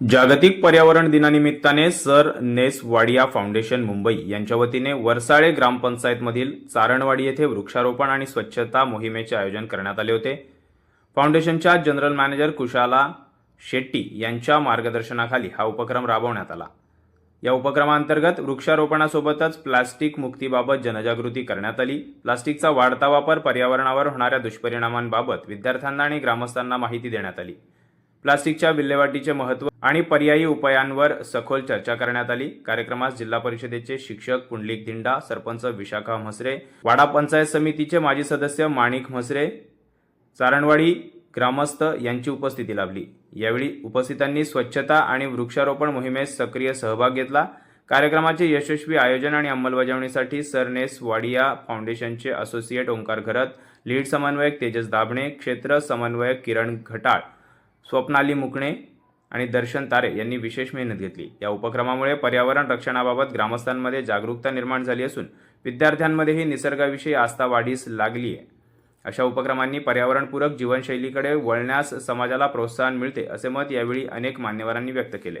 जागतिक पर्यावरण दिनानिमित्ताने सर नेस वाडिया फाउंडेशन मुंबई यांच्या वतीने वरसाळे ग्रामपंचायतमधील चारणवाडी येथे वृक्षारोपण आणि स्वच्छता मोहिमेचे आयोजन करण्यात आले होते. फाउंडेशनच्या जनरल मॅनेजर कुशाला शेट्टी यांच्या मार्गदर्शनाखाली हा उपक्रम राबवण्यात आला. या उपक्रमांतर्गत वृक्षारोपणासोबतच प्लास्टिक मुक्तीबाबत जनजागृती करण्यात आली. प्लास्टिकचा वाढता वापर पर्यावरणावर होणाऱ्या दुष्परिणामांबाबत विद्यार्थ्यांना आणि ग्रामस्थांना माहिती देण्यात आली. प्लास्टिकच्या विल्हेवाटीचे महत्त्व आणि पर्यायी उपायांवर सखोल चर्चा करण्यात आली. कार्यक्रमास जिल्हा परिषदेचे शिक्षक पुंडलिक दिंडा सरपंच विशाखा म्हसरे वाडा पंचायत समितीचे माजी सदस्य माणिक म्हसरे चारणवाडी ग्रामस्थ यांची उपस्थिती लाभली. यावेळी उपस्थितांनी स्वच्छता आणि वृक्षारोपण मोहिमेत सक्रिय सहभाग घेतला. कार्यक्रमाचे यशस्वी आयोजन आणि अंमलबजावणीसाठी सरनेस वाडिया फाउंडेशनचे असोसिएट ओंकार घरत लीड समन्वयक तेजस दाभणे क्षेत्र समन्वयक किरण घटाळ स्वप्नाली मुकणे आणि दर्शन तारे यांनी विशेष मेहनत घेतली. या उपक्रमामुळे पर्यावरण रक्षणाबाबत ग्रामस्थांमध्ये जागरूकता निर्माण झाली असून विद्यार्थ्यांमध्येही निसर्गाविषयी आस्था वाढीस लागली आहे. अशा उपक्रमांनी पर्यावरणपूरक जीवनशैलीकडे वळण्यास समाजाला प्रोत्साहन मिळते असे मत यावेळी अनेक मान्यवरांनी व्यक्त केले.